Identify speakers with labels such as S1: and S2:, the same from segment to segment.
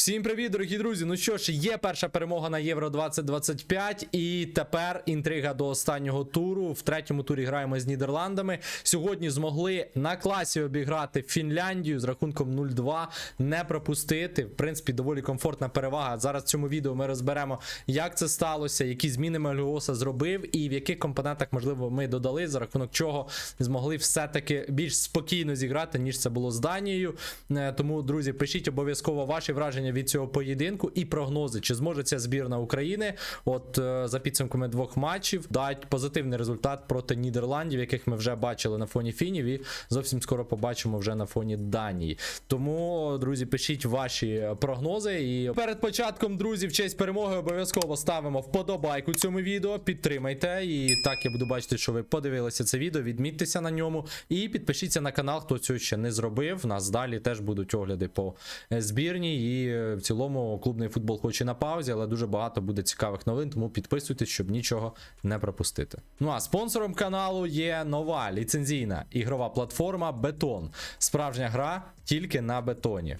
S1: Всім привіт, дорогі друзі. Ну що ж, є перша перемога на Євро 2025, і тепер інтрига до останнього туру. В третьому турі граємо з Нідерландами. Сьогодні змогли на класі обіграти Фінляндію з рахунком 0-2, не пропустити. В принципі, доволі комфортна перевага. Зараз в цьому відео ми розберемо, як це сталося, які зміни Мельгоса зробив, і в яких компонентах, можливо, ми додали, за рахунок чого змогли все-таки більш спокійно зіграти, ніж це було з Данією. Е, Тому, друзі, пишіть обов'язково ваші враження від цього поєдинку і прогнози, чи зможе ця збірна України, от е, за підсумками двох матчів, дати позитивний результат проти Нідерландів, яких ми вже бачили на фоні фінів, і зовсім скоро побачимо вже на фоні Данії. Тому, друзі, пишіть ваші прогнози. І перед початком, друзі, в честь перемоги обов'язково ставимо вподобайку цьому відео. Підтримайте. І так я буду бачити, що ви подивилися це відео. Відмітьтеся на ньому і підпишіться на канал, хто цього ще не зробив. У нас далі теж будуть огляди по е, збірній. І в цілому клубний футбол хоч і на паузі, але дуже багато буде цікавих новин. Тому підписуйтесь, щоб нічого не пропустити. Ну а спонсором каналу є нова ліцензійна ігрова платформа Бетон. Справжня гра тільки на бетоні.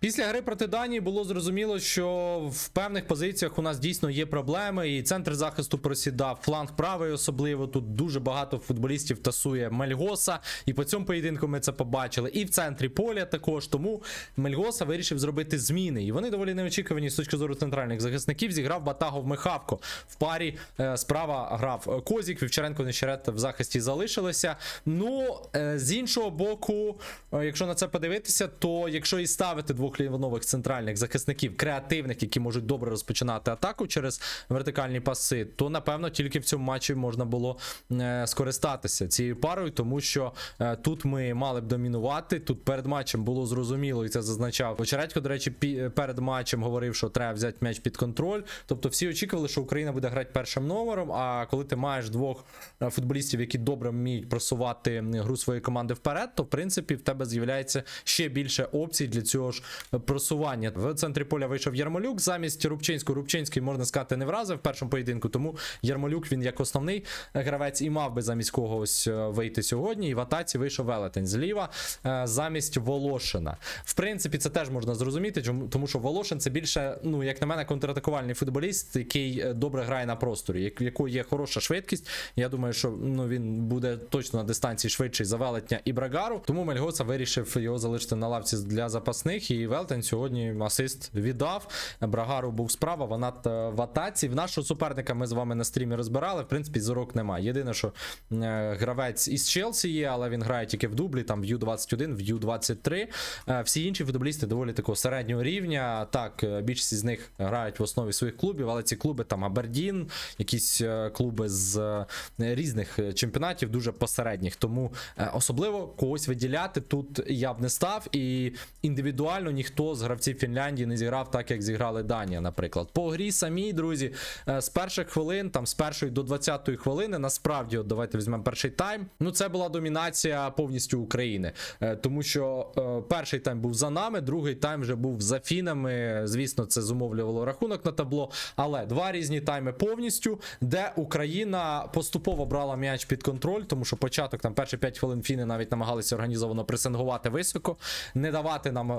S1: Після гри проти Данії було зрозуміло, що в певних позиціях у нас дійсно є проблеми, і центр захисту просідав, фланг правий особливо. Тут дуже багато футболістів тасує Мельгоса, і по цьому поєдинку ми це побачили. І в центрі поля також. Тому Мельгоса вирішив зробити зміни. І вони доволі неочікувані з точки зору центральних захисників. Зіграв Батагов Михавко. В парі е, справа грав Козік, Вівчаренко Нещерет в захисті залишилися. Ну, е, з іншого боку, е, якщо на це подивитися, то якщо і ставити двох лівонових центральних захисників, креативних, які можуть добре розпочинати атаку через вертикальні паси, то напевно тільки в цьому матчі можна було е, скористатися цією парою, тому що е, тут ми мали б домінувати. Тут перед матчем було зрозуміло, і це зазначав Очередько. До речі, пі- перед матчем говорив, що треба взяти м'яч під контроль. Тобто всі очікували, що Україна буде грати першим номером. А коли ти маєш двох е, футболістів, які добре вміють просувати гру своєї команди вперед, то в принципі в тебе з'являється ще більше опцій для цього ж просування. В центрі поля вийшов Ярмолюк замість Рубчинського. Рубчинський, можна сказати, не вразив в першому поєдинку, тому Ярмолюк він як основний гравець і мав би замість когось е, вийти сьогодні. І в атаці вийшов Велетень зліва е, замість Волошина. В принципі, це теж можна зрозуміти, тому що Волошин це більше, ну як на мене, контратакувальний футболіст, який е, добре грає на просторі, в якої є хороша швидкість. Я думаю, що ну він буде точно на дистанції швидший за Велетня і Брагару. Тому Мельгоца вирішив його залишити на лавці для запасних. І Велтень сьогодні асист віддав. Брагару був справа. Вона в атаці. В нашого суперника ми з вами на стрімі розбирали. В принципі, зорок немає. Єдине, що е, гравець із Челсі є, але він грає тільки в дублі, там в Ю-21, в Ю-23. Е, Всі інші футболісти доволі такого середнього рівня. Так, е, більшість з них грають в основі своїх клубів, але ці клуби там Абердін, якісь клуби з різних чемпіонатів, дуже посередніх. Тому особливо когось виділяти тут я б не став. І індивідуально ніхто з гравців Фінляндії не зіграв так, як зіграли Данія, наприклад. По грі самій, друзі, е, з перших хвилин, там з першої до 20-ї хвилини, насправді, от давайте візьмемо перший тайм. Ну, це була домінація повністю України. Е, Тому що е, перший тайм був за нами, другий тайм вже був за фінами. Звісно, це зумовлювало рахунок на табло. Але два різні тайми повністю, де Україна поступово брала м'яч під контроль, тому що початок там перші 5 хвилин фіни навіть намагалися організовано пресингувати високо, не давати нам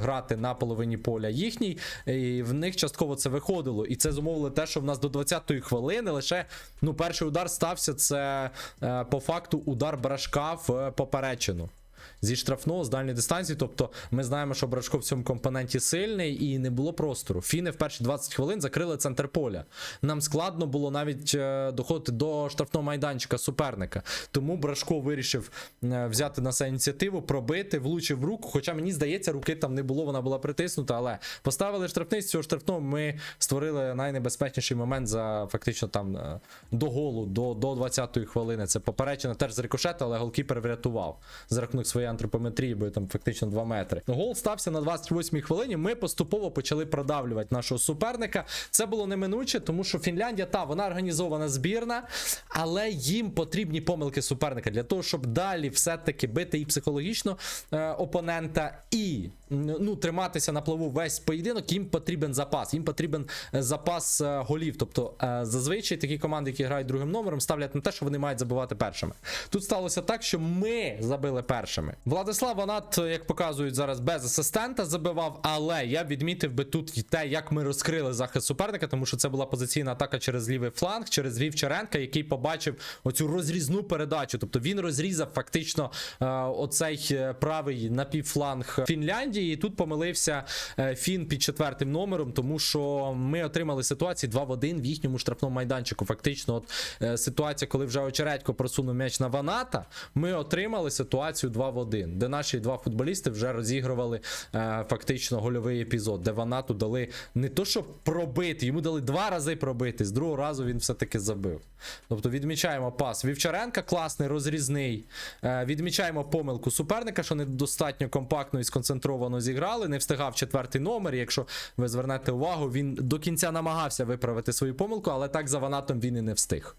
S1: грати на половині поля їхній. І в них частково це виходило. І це зумовило те, що в нас до 20-ї хвилини лише ну, перший удар стався. Це е, по факту удар брашка в е, поперечину. Зі штрафного з дальньої дистанції, тобто ми знаємо, що Брашко в цьому компоненті сильний і не було простору. Фіни в перші 20 хвилин закрили центр поля. Нам складно було навіть е, доходити до штрафного майданчика суперника. Тому Брашко вирішив е, взяти на себе ініціативу, пробити, влучив руку. Хоча мені здається, руки там не було, вона була притиснута. Але поставили штрафний з цього штрафного. Ми створили найнебезпечніший момент за фактично там е, до голу, до, до 20-ї хвилини. Це поперечина теж з рикошету, але голкіпер врятував за рахунок своєї антропометрії, бо там фактично 2 метри. Гол стався на 28-й хвилині. Ми поступово почали продавлювати нашого суперника. Це було неминуче, тому що Фінляндія та вона організована збірна, але їм потрібні помилки суперника для того, щоб далі все-таки бити і психологічно е, опонента, і ну, триматися на плаву весь поєдинок, їм потрібен запас. Їм потрібен е, запас е, голів. Тобто е, зазвичай такі команди, які грають другим номером, ставлять на те, що вони мають забивати першими. Тут сталося так, що ми забили першими. Владислав Ванат, як показують зараз, без асистента забивав, але я відмітив би тут і те, як ми розкрили захист суперника, тому що це була позиційна атака через лівий фланг, через Вівчаренка, який побачив оцю розрізну передачу. Тобто він розрізав фактично оцей правий напівфланг Фінляндії. І тут помилився е, Фін під четвертим номером, тому що ми отримали ситуацію 2 в 1 в їхньому штрафному майданчику. Фактично, от е, ситуація, коли вже Очередько просунув м'яч на Ваната, ми отримали ситуацію 2 в 1, де наші два футболісти вже розігрували е, фактично гольовий епізод, де Ванату дали не то, щоб пробити, йому дали два рази пробити. З другого разу він все-таки забив. Тобто відмічаємо пас Вівчаренка, класний, розрізний. Відмічаємо помилку суперника, що недостатньо компактно і сконцентровано зіграли. Не встигав четвертий номер. Якщо ви звернете увагу, він до кінця намагався виправити свою помилку, але так за Ванатом він і не встиг.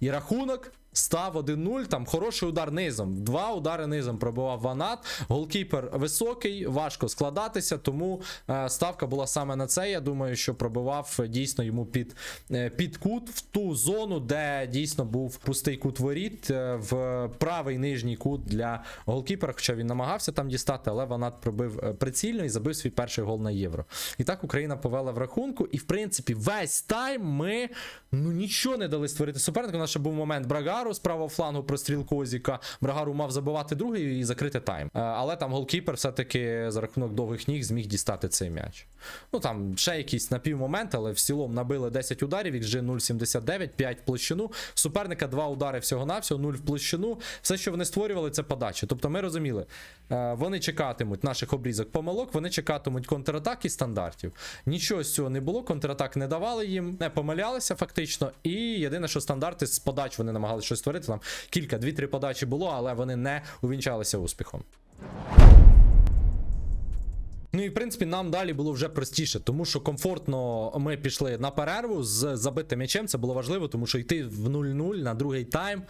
S1: І рахунок став 1-0. Там хороший удар низом. Два удари низом пробивав Ванат. Голкіпер високий, важко складатися, тому е, ставка була саме на це. Я думаю, що пробивав дійсно йому під, е, під кут в ту зону, де дійсно був пустий кут воріт, е, в правий нижній кут для голкіпера. Хоча він намагався там дістати, але Ванат пробив прицільно і забив свій перший гол на євро. І так Україна повела в рахунку. І в принципі, весь тайм ми ну нічого не дали створити супернику. У нас ще був момент Брагару з правого флангу простріл Козіка. Брагару мав забивати другий і закрити тайм. Е, Але там голкіпер все-таки за рахунок довгих ніг зміг дістати цей м'яч. Ну там ще якісь напівмоменти, але в цілому набили 10 ударів, XG 0,79, 5 в площину. Суперника 2 удари всього-навсього, 0 в площину. Все, що вони створювали, це подача. Тобто ми розуміли, е, вони чекатимуть наших обрізок помилок, вони чекатимуть контратак і стандартів. Нічого з цього не було, контратак не давали їм, не помилялися фактично. І єдине, що стандарти з подач вони намагалися щось створити. Там кілька, дві-три подачі було, але вони не увінчалися успіхом. Ну і в принципі нам далі було вже простіше, тому що комфортно ми пішли на перерву з забитим м'ячем. Це було важливо, тому що йти в 0-0 на другий тайм.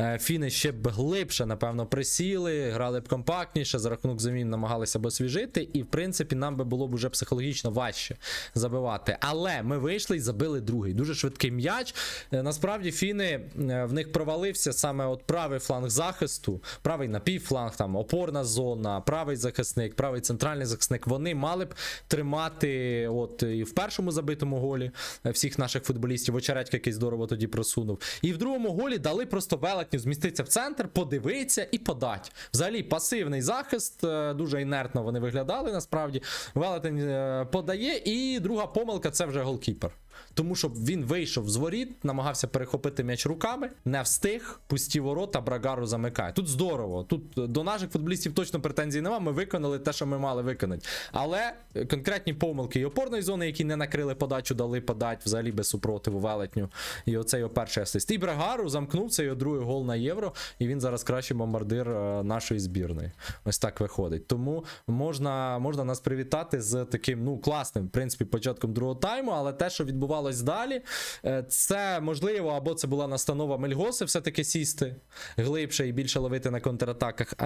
S1: Е, Фіни ще б глибше, напевно, присіли, грали б компактніше, за рахунок замін намагалися б освіжити, і в принципі нам би було б уже психологічно важче забивати. Але ми вийшли і забили другий. Дуже швидкий м'яч. Е, Насправді фіни е, в них провалився саме от правий фланг захисту, правий напівфланг, там опорна зона, правий захисник, правий центральний захисник. Вони мали б тримати, от і в першому забитому голі всіх наших футболістів. Очередька який здорово тоді просунув. І в другому голі дали просто велетню зміститися в центр, подивитися і подати. Взагалі пасивний захист, е, дуже інертно вони виглядали насправді. Велетень е, подає, і друга помилка це вже голкіпер. Тому що він вийшов з воріт, намагався перехопити м'яч руками, не встиг, пусті ворота, Брагару замикає. Тут здорово. Тут до наших футболістів точно претензій немає. Ми виконали те, що ми мали виконати. Але е, конкретні помилки і опорної зони, які не накрили подачу, дали подать взагалі без супротиву велетню. І оцей його перший асист. І Брагару замкнув цей його другий гол на євро. І він зараз кращий бомбардир е, нашої збірної. Ось так виходить. Тому можна, можна нас привітати з таким ну класним, в принципі, початком другого тайму, але те, що відбувалось далі, е, це можливо, або це була настанова Мельгоси, все-таки сісти глибше і більше ловити на контратаках. Е,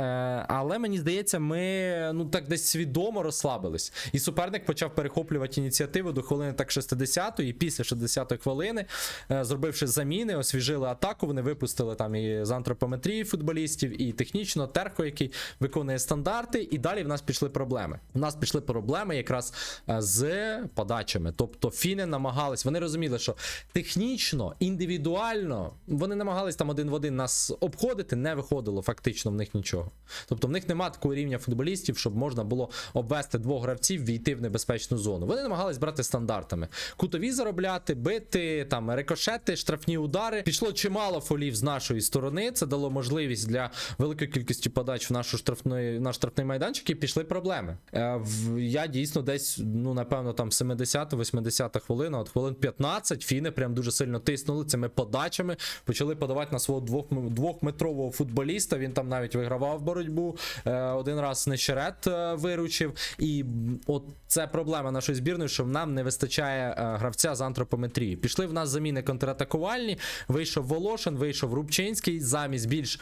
S1: Але мені здається, ми ну так десь свідомо розслабились. І суперник почав перехоплювати ініціативу до хвилини так 60-ї, і після 60-ї хвилини, е, зробивши заміни, освіжили атаку. Вони випустили там і з антропометрії футболістів, і технічно терхо, який виконує стандарти. І далі в нас пішли проблеми. У нас пішли проблеми якраз з подачами. Тобто фіни намагались, вони розуміли, що технічно, індивідуально вони намагались там один в один нас обходити, не виходило фактично в них нічого. Тобто в них немає такого рівня футболістів, щоб можна було обвести двох гравців, війти в небезпечну зону. Вони намагались брати стандартами, кутові заробляти, бити там рикошети, штрафні удари. Пішло чимало фолів з нашої сторони. Це дало можливість для великої кількості подач в нашу штрафної, в наш штрафний майданчик, і пішли проблеми. Е, я дійсно десь, ну напевно, там 70-80 хвилина, от хвилин 15 фіни прям дуже сильно тиснули цими подачами. Почали подавати на свого двох, двохметрового футболіста. Він там навіть вигравав боротьбу. Е, один раз Нещерет е, виручив. І от це проблема нашої збірної, що нам не вистачає е, гравця з антропометрії. Пішли в нас заміни контратакувальні. Вийшов Волошин, вийшов Рубчинський, замість більш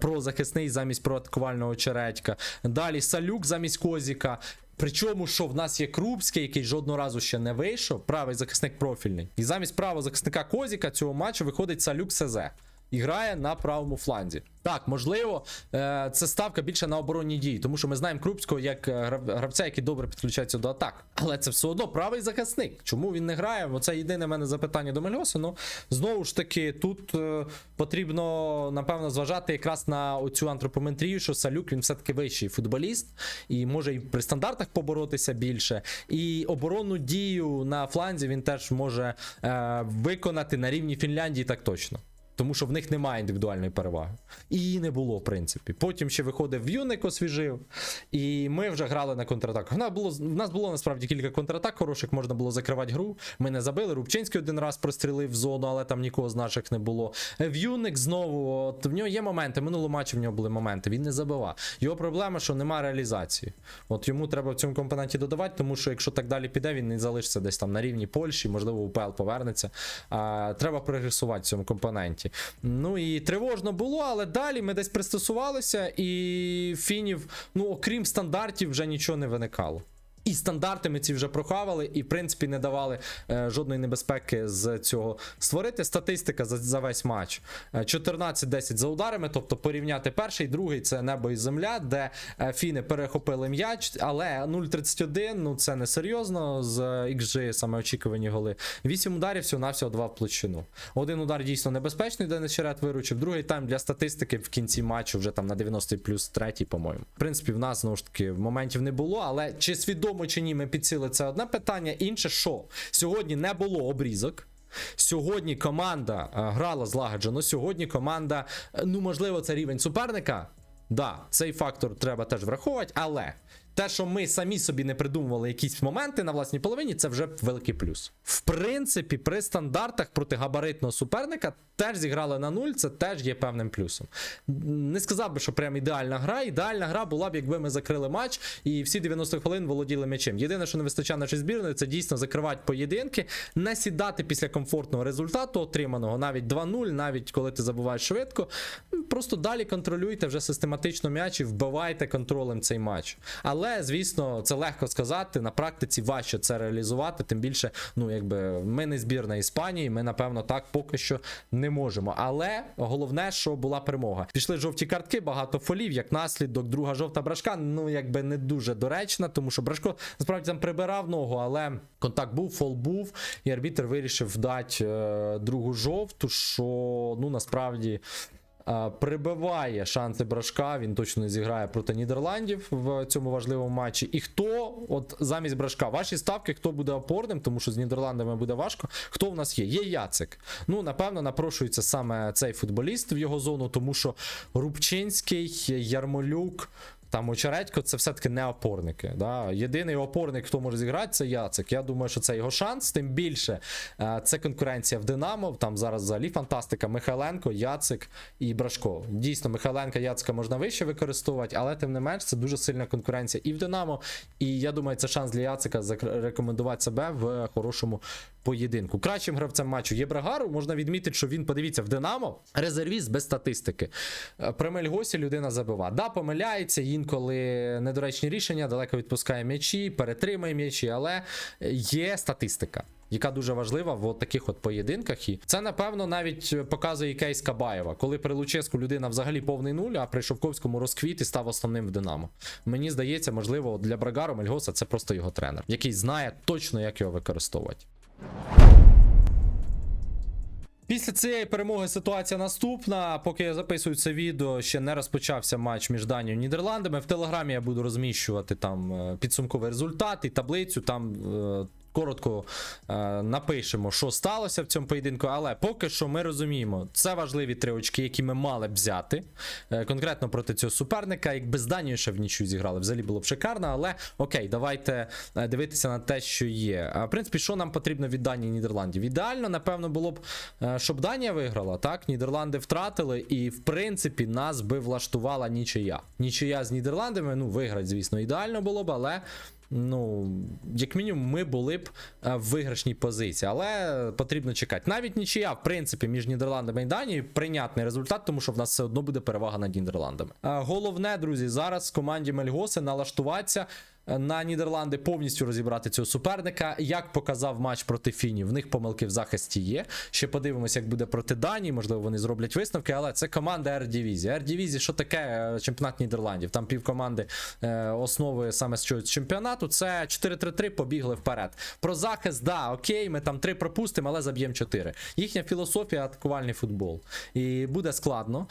S1: прозахисний, замість проатакувального чередька. Далі Салюк замість Козіка. Причому, що в нас є Крупський, який жодного разу ще не вийшов, правий захисник профільний. І замість правого захисника Козіка цього матчу виходить Салюк Сезе. І грає на правому фланзі. Так, можливо, е, це ставка більше на оборонні дії, тому що ми знаємо Крупського як е, гравця, який добре підключається до атак. Але це все одно правий захисник. Чому він не грає? Оце єдине мене запитання до Мельоса. Ну знову ж таки, тут е, потрібно напевно зважати якраз на оцю антропометрію, що Салюк він все-таки вищий футболіст і може і при стандартах поборотися більше. І оборонну дію на фланзі він теж може виконати на рівні Фінляндії так точно. Тому що в них немає індивідуальної переваги. І її не було, в принципі. Потім ще виходив Юник, освіжив, і ми вже грали на контратаках. В в нас було насправді кілька контратак хороших, можна було закривати гру. Ми не забили. Рубчинський один раз прострілив в зону, але там нікого з наших не було. В Юник знову, от в нього є моменти. Минулого матчі в нього були моменти. Він не забивав. Його проблема, що немає реалізації. От йому треба в цьому компоненті додавати, тому що якщо так далі піде, він не залишиться десь там на рівні Польщі, можливо, УПЛ повернеться. А, треба прогресувати в цьому компоненті. Ну і тривожно було, але далі ми десь пристосувалися, і фінів, ну окрім стандартів, вже нічого не виникало. І стандарти ми ці вже прохавали, і в принципі не давали е, жодної небезпеки з цього створити. Статистика за, за весь матч: Е, 14-10 за ударами, тобто порівняти перший, другий це небо і земля, де е, фіни перехопили м'яч, але 0-31, ну це не серйозно. З XG саме очікувані голи. 8 ударів, всього навсього 2 в площину. Один удар дійсно небезпечний, Денис Черет виручив. Другий тайм для статистики в кінці матчу вже там на 90 плюс третій, по-моєму. В принципі, в нас знову ж таки моментів не було, але чи свідомо чи ні, ми підсіли це одне питання. Інше, що сьогодні не було обрізок. Сьогодні команда е, грала злагоджено. Сьогодні команда, е, ну можливо, це рівень суперника. Да, цей фактор треба теж враховувати, але те, що ми самі собі не придумували якісь моменти на власній половині, це вже великий плюс. В принципі, при стандартах проти габаритного суперника теж зіграли на нуль, це теж є певним плюсом. Не сказав би, що прям ідеальна гра. Ідеальна гра була б, якби ми закрили матч і всі 90 хвилин володіли м'ячем. Єдине, що не вистачає нашій збірної, це дійсно закривати поєдинки, не сідати після комфортного результату, отриманого навіть 2-0, навіть коли ти забуваєш швидко. Просто далі контролюйте вже систематично м'яч і вбивайте контролем цей матч. Але, звісно, це легко сказати. На практиці важче це реалізувати. Тим більше, ну якби ми не збірна Іспанії, ми напевно так поки що не можемо. Але головне, що була перемога. Пішли жовті картки, багато фолів, як наслідок, друга жовта брашка. Ну якби не дуже доречна, тому що брашко насправді там прибирав ногу, але контакт був, фол був, і арбітр вирішив дати е, другу жовту, що ну насправді. Е, Прибиває шанси Брашка, він точно не зіграє проти Нідерландів в цьому важливому матчі. І хто, от замість Брашка, ваші ставки, хто буде опорним, тому що з Нідерландами буде важко. Хто в нас є? Є Яцик. Ну, напевно, напрошується саме цей футболіст в його зону, тому що Рубчинський, Ярмолюк. Там Очередько це все-таки не опорники. Да? Єдиний опорник, хто може зіграти, це Яцик. Я думаю, що це його шанс. Тим більше е, це конкуренція в Динамо. Там зараз взагалі фантастика. Михайленко, Яцик і Брашко. Дійсно, Михайленка, Яцика можна вище використовувати, але тим не менш це дуже сильна конкуренція і в Динамо. І я думаю, це шанс для Яцика зарекомендувати себе в хорошому поєдинку. Кращим гравцем матчу є Брагару. Можна відмітити, що він, подивіться, в Динамо резервіст без статистики. Е, При Мельгосі людина забива. Да, помиляється, інколи недоречні рішення, далеко відпускає м'ячі, перетримує м'ячі, але є статистика. Яка дуже важлива в от таких от поєдинках, і це напевно навіть показує кейс Кабаєва, коли при Луческу людина взагалі повний нуль, а при Шовковському розквіт і став основним в Динамо. Мені здається, можливо, для Брагару Мельгоса це просто його тренер, який знає точно, як його використовувати. Після цієї перемоги ситуація наступна. Поки я записую це відео, ще не розпочався матч між Данією і Нідерландами. В телеграмі я буду розміщувати там е, підсумковий результат і таблицю. Там е, коротко е, напишемо, що сталося в цьому поєдинку. Але поки що ми розуміємо, це важливі три очки, які ми мали б взяти. Е, конкретно проти цього суперника. Якби з Данією ще в нічю зіграли, взагалі було б шикарно. Але окей, давайте е, дивитися на те, що є. А в принципі, що нам потрібно від Данії Нідерландів? Ідеально, напевно, було б, е, щоб Данія виграла. Так, Нідерланди втратили, і в принципі нас би влаштувала нічия. Нічия з Нідерландами, ну, виграти, звісно, ідеально було б, але. Ну, як мінімум, ми були б е, в виграшній позиції, але потрібно чекати. Навіть нічия, в принципі, між Нідерландами і Данією прийнятний результат, тому що в нас все одно буде перевага над Нідерландами. Е, Головне, друзі, зараз команді Мельгоси налаштуватися. Е, на Нідерланди, повністю розібрати цього суперника. Як показав матч проти Фінів, в них помилки в захисті є. Ще подивимося, як буде проти Данії. Можливо, вони зроблять висновки, але це команда Ердівізі. Ердівізі, що таке е, чемпіонат Нідерландів? Там пів команди е, основи саме з чогось чемпіонату. Це 4-3-3 побігли вперед. Про захист, да, окей, ми там 3 пропустимо, але заб'ємо 4. Їхня філософія атакувальний футбол. І буде складно.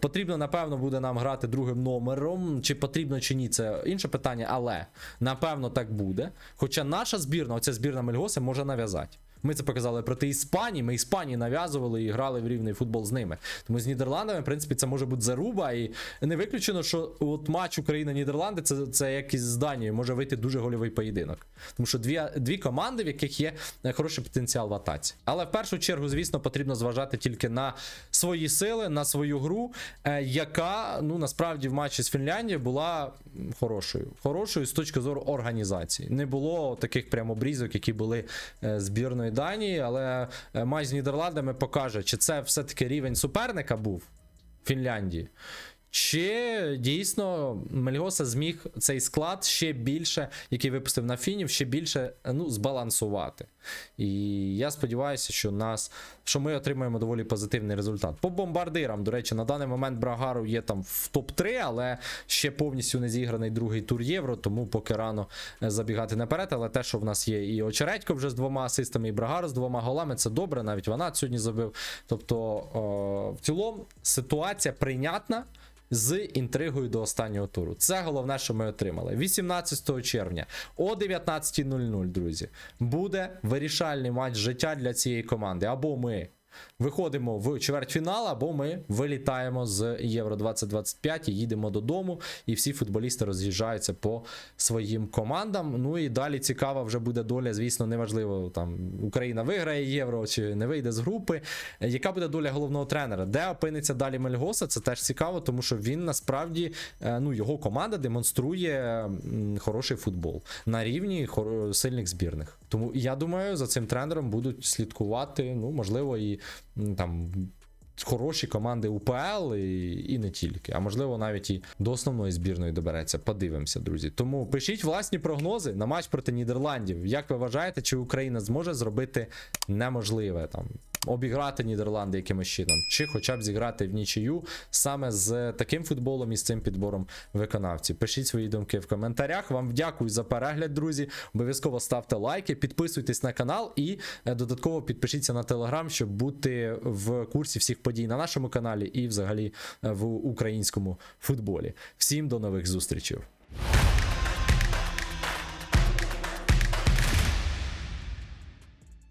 S1: Потрібно, напевно, буде нам грати другим номером. Чи потрібно, чи ні, це інше питання, але напевно так буде. Хоча наша збірна, оця збірна Мельгоси, може нав'язати. Ми це показали проти Іспанії. Ми Іспанії нав'язували і грали в рівний футбол з ними. Тому з Нідерландами, в принципі, це може бути заруба. І не виключено, що от матч Україна-Нідерланди це, це як із Данією, може вийти дуже гольовий поєдинок. Тому що дві, дві команди, в яких є хороший потенціал в атаці. Але в першу чергу, звісно, потрібно зважати тільки на свої сили, на свою гру, е, яка ну насправді в матчі з Фінляндією була хорошою. Хорошою з точки зору організації. Не було таких прям обрізок, які були е, збірної Данії, але е, матч з Нідерландами покаже, чи це все-таки рівень суперника був Фінляндії. Чи дійсно Мельгоса зміг цей склад ще більше, який випустив на фінів, ще більше ну, збалансувати. І я сподіваюся, що нас, що ми отримаємо доволі позитивний результат. По бомбардирам, до речі, на даний момент Брагару є там в топ-3, але ще повністю не зіграний другий тур євро, тому поки рано е, забігати наперед. Але те, що в нас є і Очередько вже з двома асистами, і Брагару з двома голами, це добре. Навіть вона сьогодні забив. Тобто, о, в цілому ситуація прийнятна з інтригою до останнього туру. Це головне, що ми отримали. 18 червня о 19.00, друзі, буде вирішальний матч життя для цієї команди. Або ми виходимо в чвертьфінал, або ми вилітаємо з Євро 2025 і їдемо додому. І всі футболісти роз'їжджаються по своїм командам. Ну і далі цікава вже буде доля. Звісно, неважливо там Україна виграє євро чи не вийде з групи. Яка буде доля головного тренера? Де опиниться далі Мельгоса? Це теж цікаво, тому що він насправді е, ну його команда демонструє хороший футбол на рівні сильних збірних. Тому я думаю, за цим тренером будуть слідкувати. Ну можливо, і там. Хороші команди УПЛ і, і не тільки, а можливо навіть і до основної збірної добереться. Подивимося, друзі. Тому пишіть власні прогнози на матч проти Нідерландів. Як ви вважаєте, чи Україна зможе зробити неможливе там обіграти Нідерланди якимось чином, чи хоча б зіграти в нічию саме з таким футболом і з цим підбором виконавців? Пишіть свої думки в коментарях. Вам дякую за перегляд, друзі. Обов'язково ставте лайки, підписуйтесь на канал і е, додатково підпишіться на телеграм, щоб бути в курсі всіх подій на нашому каналі і взагалі е, в українському футболі. Всім до нових зустрічей.